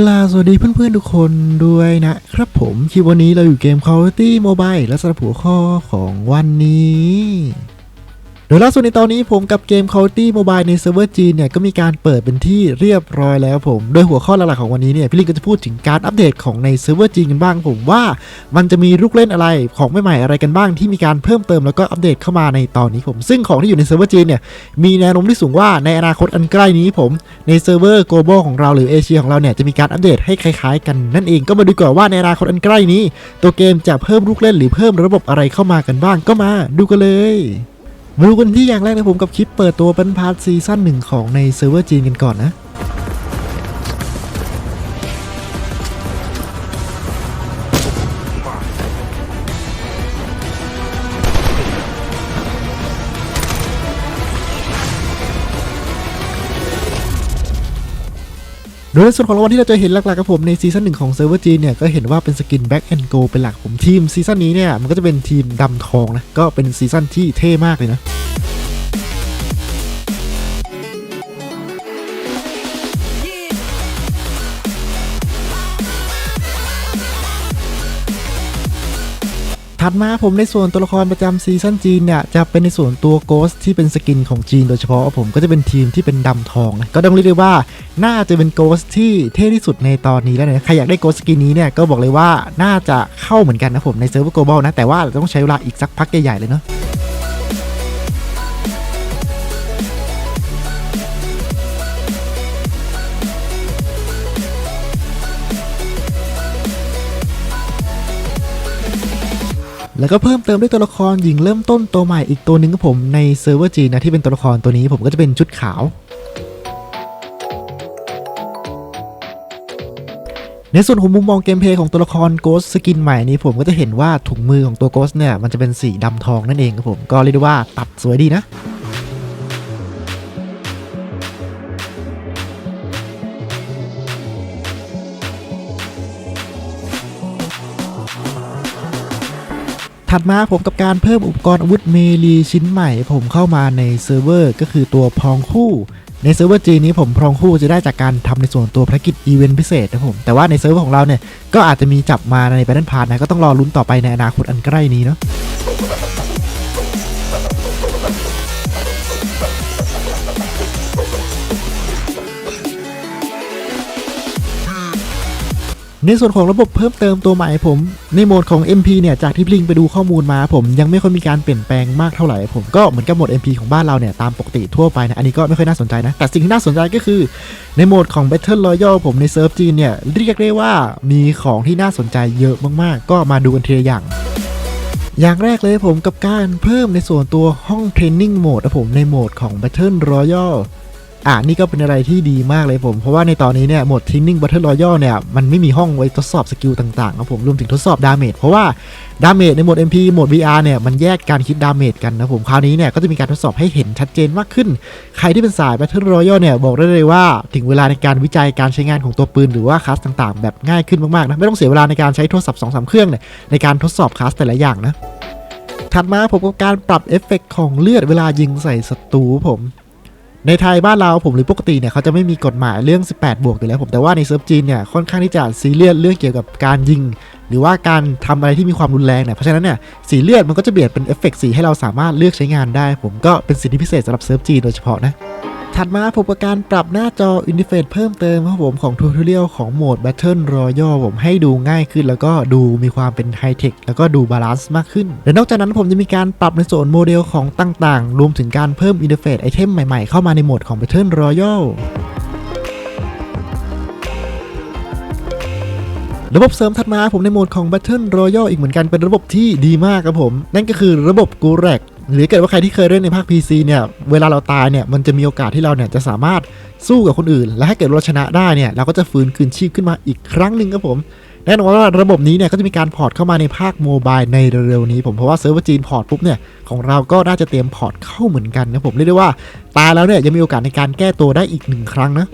กลาสวัสดีเพื่อนๆทุกคนด้วยนะครับผม คลิปวันนี้เราอยู่เกม Call of Duty Mobile และสำหรับหัวข้อของวันนี้ โดยล่าสุดในตอนนี้ผมกับเกม Call of Duty Mobile ในเซิร์ฟเวอร์จีนเนี่ยก็มีการเปิดเป็นที่เรียบร้อยแล้วผม โดยหัวข้อหลักๆของวันนี้เนี่ยพี่ลิงก็จะพูดถึงการอัปเดตของในเซิร์ฟเวอร์จีนกันบ้างผมว่ามันจะมีลูกเล่นอะไรของใหม่ๆอะไรกันบ้างที่มีการเพิ่มเติมแล้วก็อัปเดตเข้ามาในตอนนี้ผม ซึ่งของที่อยู่ในเซิร์ฟเวอร์จีนเนี่ยมีแนวโน้มที่สูงว่าในอนาคตอันใกล้นี้ผมในเซิร์ฟเวอร์ global ของเราหรือเอเชียของเราเนี่ยจะมีการอัปเดตให้คล้ายๆ กันนั่นเองก็มาดูก่อนว่าในอนาคตอันใกล้นี้ ตัวเกมจะเพิ่มลูกเล่นหรือเพิ่มระบบอะไรเข้ามากันบ้างก็มาดูกันเลย มาดูกันที่อย่างแรกนะผมกับคลิปเปิดตัวเป็นพาร์ทซีซั่นหนึ่งของในเซิร์ฟเวอร์จีนกันก่อนนะ ดยในส่วนของรางวัลที่เราจะเห็นหลักๆกับผมในซีซั่นหนึ่งของเซิร์ฟเวอร์จีเนี่ยก็เห็นว่าเป็นสกินแบ็กแอนด์โกเป็นหลักผมทีมซีซั่นนี้เนี่ยมันก็จะเป็นทีมดำทองนะก็เป็นซีซั่นที่เท่มากเลยนะ ถัดมาผมในส่วนตัวละครประจำซีซั่นจีนเนี่ยจะเป็นในส่วนตัวโกสที่เป็นสกินของจีนโดยเฉพาะผมก็จะเป็นทีมที่เป็นดำทอง ก็ต้องเรียกได้ว่าน่าจะเป็นโกสที่เท่ที่สุดในตอนนี้แล้วนะใครอยากได้โกสสกินนี้เนี่ยก็บอกเลยว่าน่าจะเข้าเหมือนกันนะผมในเซิร์ฟเวอร์ global นะแต่ว่าต้องใช้เวลาอีกสักพักใหญ่ๆเลยเนาะ แล้วก็เพิ่มเติมด้วยตัวละครหญิงเริ่มต้นตัวใหม่อีกตัวหนึ่งกับผมในเซิร์ฟเวอร์จีนนะที่เป็นตัวละครตัวนี้ผมก็จะเป็นชุดขาวในส่วนของมุมมองเกมเพลย์ของตัวละครโกสสกินใหม่นี้ผมก็จะเห็นว่าถุงมือของตัวโกสเนี่ยมันจะเป็นสีดำทองนั่นเองครับผมก็เรียกได้ว่าตัดสวยดีนะ ถัดมาผมกับการเพิ่มอุปกรณ์อาวุธเมลีชิ้นใหม่ ผมเข้ามาในเซิร์ฟเวอร์ก็คือตัวพรองคู่ในเซิร์ฟเวอร์จีนี้ผมพรองคู่จะได้จากการทำในส่วนตัวภารกิจอีเวนต์พิเศษนะผม แต่ว่าในเซิร์ฟเวอร์ของเราเนี่ย ก็อาจจะมีจับมาในแบทเทิลพาร์ทนะ ก็ต้องรอลุ้นต่อไปในอนาคตอันใกล้นี้เนาะ ในส่วนของระบบเพิ่มเติมตัวใหม่ผม ในโหมดของ MP เนี่ยจากที่พลิงไปดูข้อมูลมาผมยังไม่ค่อยมีการเปลี่ยนแปลงมากเท่าไหร่ผมก็เหมือนกับโหมด MP ของบ้านเราเนี่ยตามปกติทั่วไปนะอันนี้ก็ไม่ค่อยน่าสนใจนะ แต่สิ่งที่น่าสนใจก็คือ ในโหมดของ Battle Royale ผมในเซิร์ฟจีนเนี่ยเรียกได้ว่ามีของที่น่าสนใจเยอะมากๆ ก็มาดูกันทีละอย่างอย่างแรกเลยผมกับการเพิ่มในส่วนตัวห้องเทรนนิ่งโหมดนะผมในโหมดของ Battle Royale อะนี่ก็เป็นอะไรที่ดีมากเลยผม เพราะว่าในตอนนี้เนี่ยโหมด Training Battle Royale เนี่ยมันไม่มีห้องไว้ทดสอบสกิลต่างๆครับผมรวมถึงทดสอบดาเมจเพราะว่าดาเมจในโหมด MP โหมด VR เนี่ยมันแยกการคิดดาเมจกันนะผมคราวนี้เนี่ยก็จะมีการทดสอบให้เห็นชัดเจนมากขึ้น ใครที่เป็นสาย Battle Royale เนี่ยบอกได้เลยว่าถึงเวลาในการวิจัยการใช้งานของตัวปืนหรือว่าคลาสต่างๆ แบบง่ายขึ้นมากๆนะไม่ต้องเสียเวลาในการใช้โทรศัพท์2-3เครื่องเนี่ยในการทดสอบคลาสแต่ละอย่างนะถัดมาผมกับการปรับเอฟเฟกต์ของเลือดเวลายิงใส่ศัตรูผม ในไทยบ้านเราผมหรือปกติเนี่ยเขาจะไม่มีกฎหมายเรื่อง 18 บวกอยู่แล้วผมแต่ว่าในเซิร์ฟจีนเนี่ยค่อนข้างที่จะซีเรียสเรื่องเกี่ยวกับการยิง หรือว่าการทำอะไรที่มีความรุนแรงเนี่ยเพราะฉะนั้นเนี่ยสีเลือดมันก็จะเบียดเป็นเอฟเฟกต์สีให้เราสามารถเลือกใช้งานได้ ผมก็เป็นสิทธิพิเศษสำหรับเซิร์ฟจีนโดยเฉพาะนะ ถัดมาผมกับการปรับหน้าจออินเทอร์เฟซเพิ่มเติมครับผมของทูทเรียลของโหมด Battle Royale ผมให้ดูง่ายขึ้น แล้วก็ดูมีความเป็นไฮเทคแล้วก็ดูบาลานซ์มากขึ้น และนอกจากนั้นผมจะมีการปรับในส่วนโมเดลของต่างๆ รวมถึงการเพิ่มอินเทอร์เฟซไอเทมใหม่ๆ เข้ามาในโหมดของ Battle Royale ระบบเสริมถัดมาผมในโหมดของ Battle Royale อีกเหมือนกันเป็นระบบที่ดีมากครับผม นั่นก็คือระบบกูรก หรือเกิดว่าใครที่เคยเล่นในภาค PC เนี่ยเวลาเราตายเนี่ยมันจะมีโอกาสที่เราเนี่ยจะสามารถสู้กับคนอื่น และถ้เกิดเราชนะได้เนี่ยเราก็จะฟื้นคืนชีพขึ้นมาอีกครั้งหนึ่งครับผมแน่นอนว่าระบบนี้เนี่ยก็จะมีการพอร์ตเข้ามาในภาคโมบายในเร็วๆนี้ผมเพราะว่าเซิร์ฟเวอร์จีนพอร์ตปุ๊บเนี่ยของเราก็น่าจะเตรียมพอร์ตเข้าเหมือนกันนะผมเรียกได้ว่าตายแล้วเนี่ยยังมีโอกาสในการแก้ตัวได้อีกหนึ่งครั้งนะ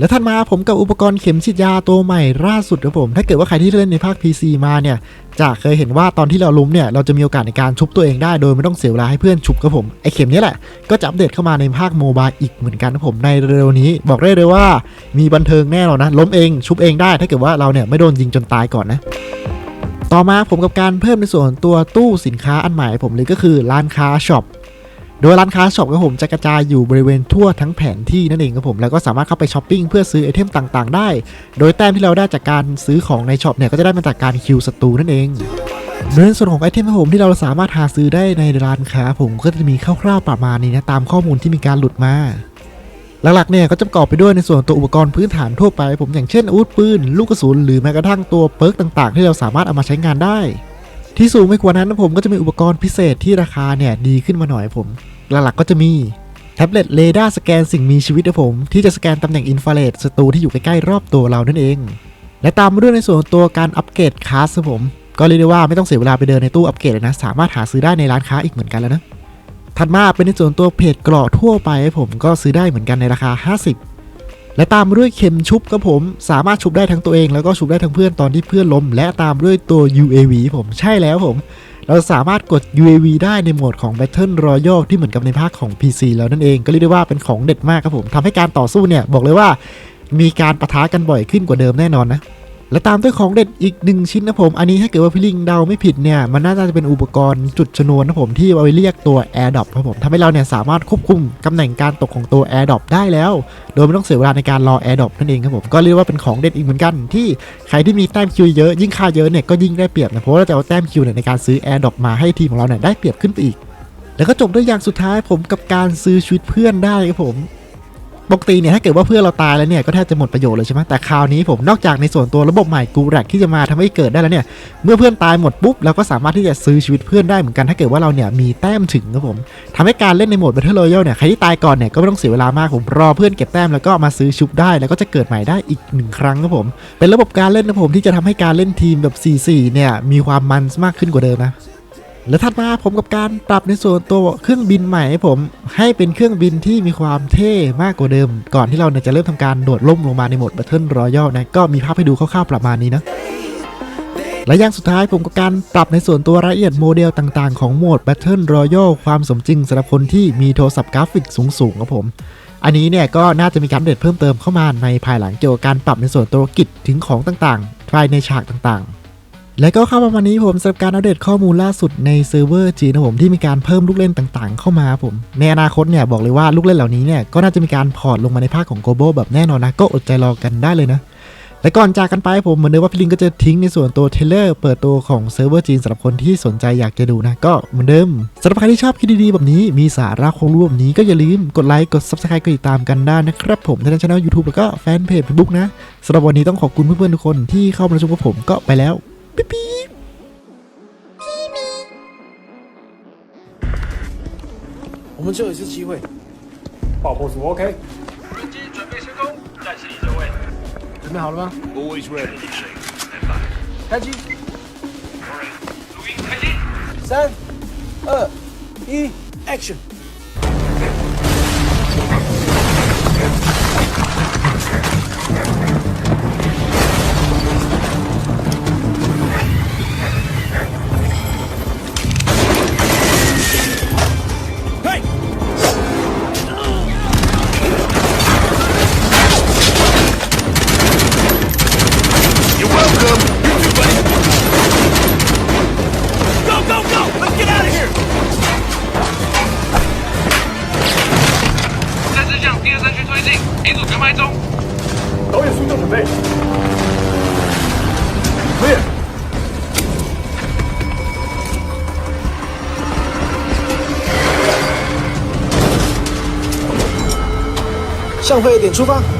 และถัดมาผมกับอุปกรณ์เข็มฉีดยาตัวใหม่ล่าสุดครับผม ถ้าเกิดว่าใครที่เล่นในภาค PC มาเนี่ยจะเคยเห็นว่าตอนที่เราล้มเนี่ยเราจะมีโอกาสในการชุบตัวเองได้โดยไม่ต้องเสียเวลาให้เพื่อนชุบครับผมไอเข็มนี้แหละก็จะอัปเดตเข้ามาในภาคโมบายอีกเหมือนกันครับผมในเร็วนี้ บอกได้เลยว่ามีบันเทิงแน่นอนนะล้มเองชุบเองได้ ถ้าเกิดว่าเราเนี่ยไม่โดนยิงจนตายก่อนนะต่อมาผมกับการเพิ่มในส่วนตัวตู้สินค้าอันใหม่ผมเลยก็คือร้านค้าช็อป โดยร้านค้าช็อปครับผมจะกระจายอยู่บริเวณทั่วทั้งแผนที่นั่นเองครับผมแล้วก็สามารถเข้าไปช้อปปิ้งเพื่อซื้อไอเทมต่างๆ ได้ โดยแต้มที่เราได้จากการซื้อของในช็อปเนี่ยก็จะได้มาจากการคิวศัตรูนั่นเองโดยในส่วนของไอเทมครับผมที่เราสามารถหาซื้อได้ในร้านค้าผมก็จะมีคร่าวๆประมาณนี้นะตามข้อมูลที่มีการหลุดมาหลักๆเนี่ยก็จะประกอบไปด้วยในส่วนตัวอุปกรณ์พื้นฐานทั่วไป ผมอย่างเช่นอาวุธปืนลูกกระสุนหรือแม้กระทั่งตัวเปิร์กต่าง ๆ ที่เราสามารถเอามาใช้งานได้ ที่สูงไม่กว่านั้นนะผมก็จะมีอุปกรณ์พิเศษที่ราคาเนี่ยดีขึ้นมาหน่อยผมหลักๆก็จะมีแท็บเล็ตเรดาร์สแกนสิ่งมีชีวิตนะผม ที่จะสแกนตำแหน่งอินฟราเรดศัตรูที่อยู่ใกล้ๆรอบตัวเรานั่นเอง และตามมาด้วยในส่วนตัวการอัปเกรดคลาสผม ก็เรียกได้ว่าไม่ต้องเสียเวลาไปเดินในตู้อัปเกรดเลยนะ สามารถหาซื้อได้ในร้านค้าอีกเหมือนกันแล้วนะถัดมาเป็นในส่วนตัวเพจกราะทั่วไปผมก็ซื้อได้เหมือนกันในราคา 50 และตามด้วยเข็มชุบครับผมสามารถชุบได้ทั้งตัวเอง แล้วก็ชุบได้ทั้งเพื่อนตอนที่เพื่อนล้มและตามด้วยตัว UAV ผมใช่แล้วผม เราสามารถกด UAV ได้ในโหมดของ Battle Royale ที่เหมือนกับในภาคของ PC แล้วนั่นเองก็เรียกได้ว่าเป็นของเด็ดมากครับผมทำให้การต่อสู้เนี่ยบอกเลยว่ามีการประทะกันบ่อยขึ้นกว่าเดิมแน่นอนนะ และตามด้วยของเด็ดอีกหนึ่งชิ้นนะผม อันนี้ถ้าเกิดว่าพี่ลิงเดาไม่ผิดเนี่ย มันน่าจะเป็นอุปกรณ์จุดชนวนนะผมที่เอาไว้เรียกตัว Air d r o p ครับผมทำให้เราเนี่ยสามารถควบคุมตำแหน่งการตกของตัว Air d r o p ได้แล้ว โดยไม่ต้องเสียเวลาในการรอ Air d r o p นั่นเองครับผมก็เรียกว่าเป็นของเด็ดอีกเหมือนกัน ที่ใครที่มีแต้มคิวเยอะยิ่งค่าเยอะเนี่ยก็ยิ่งได้เปรียบนะเพราะเราจะเอาแต้มคิวเนี่ยในการซื้อ Air d r o p มาให้ทีมของเราเนี่ยได้เปรียบขึ้นไปอีก แล้วก็จบด้วยอย่างสุดท้ายผมกับการซื้อชีวิตเพื่อนได้ครับผม ปกติเนี่ยถ้าเกิดว่าเพื่อนเราตายแล้วเนี่ยก็แทบจะหมดประโยชน์เลยใช่ไหมแต่คราวนี้ผมนอกจากในส่วนตัวระบบใหม่กูแรกที่จะมาทำให้เกิดได้แล้วเนี่ยเมื่อเพื่อนตายหมดปุ๊บเราก็สามารถที่จะซื้อชีวิตเพื่อนได้เหมือนกันถ้าเกิดว่าเราเนี่ยมีแต้มถึงครับผมทำให้การเล่นในโหมด Battle Royale เนี่ยใครที่ตายก่อนเนี่ยก็ไม่ต้องเสียเวลามากผมรอเพื่อนเก็บแต้มแล้วก็มาซื้อชุบได้ แล้วก็จะเกิดใหม่ได้อีกหนึ่งครั้งครับผม เป็นระบบการเล่นนะผมที่จะทำให้การเล่นทีมแบบ 4-4 เนี่ยมีความมันมากขึ้นกว่าเดิมนะ และถัดมาผมกับการปรับในส่วนตัวเครื่องบินใหม่ให้ผมให้เป็นเครื่องบินที่มีความเท่มากกว่าเดิม ก่อนที่เราจะเริ่มทำการโดดล่มลงมาในโหมด Battle Royale นะก็มีภาพให้ดูคร่าวๆประมาณนี้นะและอย่างสุดท้ายผมกับการปรับในส่วนตัวรายละเอียดโมเดลต่างๆ ของโหมด Battle Royale ความสมจริงสำหรับคนที่มีโทรศัพท์กราฟิกสูงๆครับผม อันนี้เนี่ยก็น่าจะมีการอัปเดตเพิ่มเติมเข้ามาในภายหลังเกี่ยวกับการปรับในส่วนตัวกิจถึงของต่างๆภายในฉากต่างๆ และก็เข้ามาวันนี้ผมสำหรับการอัปเดตข้อมูลล่าสุดในเซิร์ฟเวอร์จีนนะผมที่มีการเพิ่มลูกเล่นต่างๆ เข้ามาผมในอนาคตเนี่ยบอกเลยว่าลูกเล่นเหล่านี้เนี่ยก็น่าจะมีการพอร์ตลงมาในภาคของ Global แบบแน่นอนนะก็อดใจรอกันได้เลยนะและก่อนจากกันไปผมเหมือนเดิมว่าพี่ลิงก็จะทิ้งในส่วนตัวเทเลอร์เปิดตัวของเซิร์ฟเวอร์จีนสำหรับคนที่สนใจอยากจะดูนะ ก็เหมือนเดิมสำหรับใครที่ชอบคลิปดีๆแบบนี้มีสาระคงรู้แบบนี้ก็อย่าลืมกดไลค์กด Subscribe กดติดตามกันได้นะครับผมทั้งช่องยูทูบแล้วก็แฟนเพจ Facebook นะสำหรับวันนี้ต้องขอบคุณเพื่อนๆทุกคนที่เข้ามาชมกับผมก็ไปแล้ว 哔哔，咪咪。我们只有一次机会，爆破组 OK。飞机准备升空，暂时离位。准备好了吗？Always ready。开机。录音开机。三、二、一，Action！向会点出发。